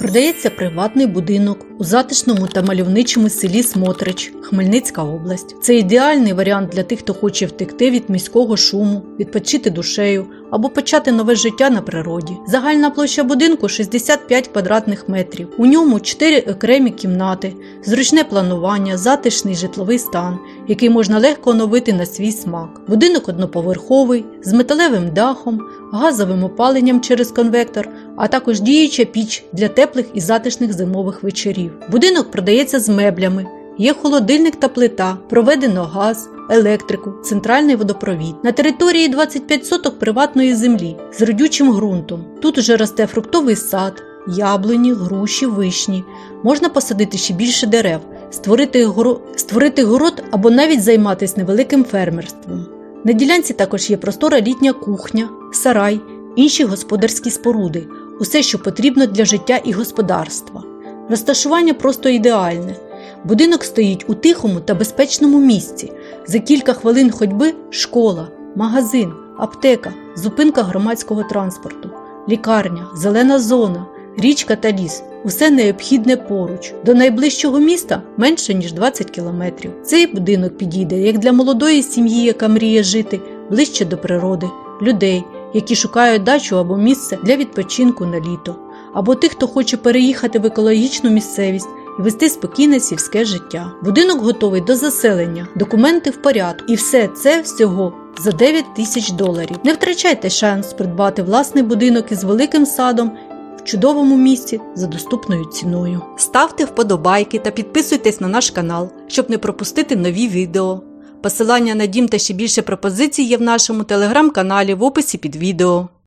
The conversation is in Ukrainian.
Продається приватний будинок у затишному та мальовничому селі Смотрич, Хмельницька область. Це ідеальний варіант для тих, хто хоче втекти від міського шуму, відпочити душею або почати нове життя на природі. Загальна площа будинку 65 квадратних метрів. У ньому 4 окремі кімнати, зручне планування, затишний житловий стан, який можна легко оновити на свій смак. Будинок одноповерховий, з металевим дахом, газовим опаленням через конвектор, а також діюча піч для теплих і затишних зимових вечорів. Будинок продається з меблями. Є холодильник та плита, проведено газ, електрику, центральний водопровід. На території 25 соток приватної землі з родючим ґрунтом. Тут уже росте фруктовий сад, яблуні, груші, вишні. Можна посадити ще більше дерев, створити, горо... створити город або навіть займатися невеликим фермерством. На ділянці також є простора літня кухня, сарай, інші господарські споруди, усе, що потрібно для життя і господарства. Розташування просто ідеальне. Будинок стоїть у тихому та безпечному місці. За кілька хвилин ходьби школа, магазин, аптека, зупинка громадського транспорту, лікарня, зелена зона, річка та ліс. Усе необхідне поруч. До найближчого міста менше ніж 20 кілометрів. Цей будинок підійде як для молодої сім'ї, яка мріє жити ближче до природи, людей, які шукають дачу або місце для відпочинку на літо, або тих, хто хоче переїхати в екологічну місцевість і вести спокійне сільське життя. Будинок готовий до заселення, документи в порядку, і все це всього. За 9 тисяч доларів. Не втрачайте шанс придбати власний будинок із великим садом в чудовому місці за доступною ціною. Ставте вподобайки та підписуйтесь на наш канал, щоб не пропустити нові відео. Посилання на дім та ще більше пропозицій є в нашому телеграм-каналі в описі під відео.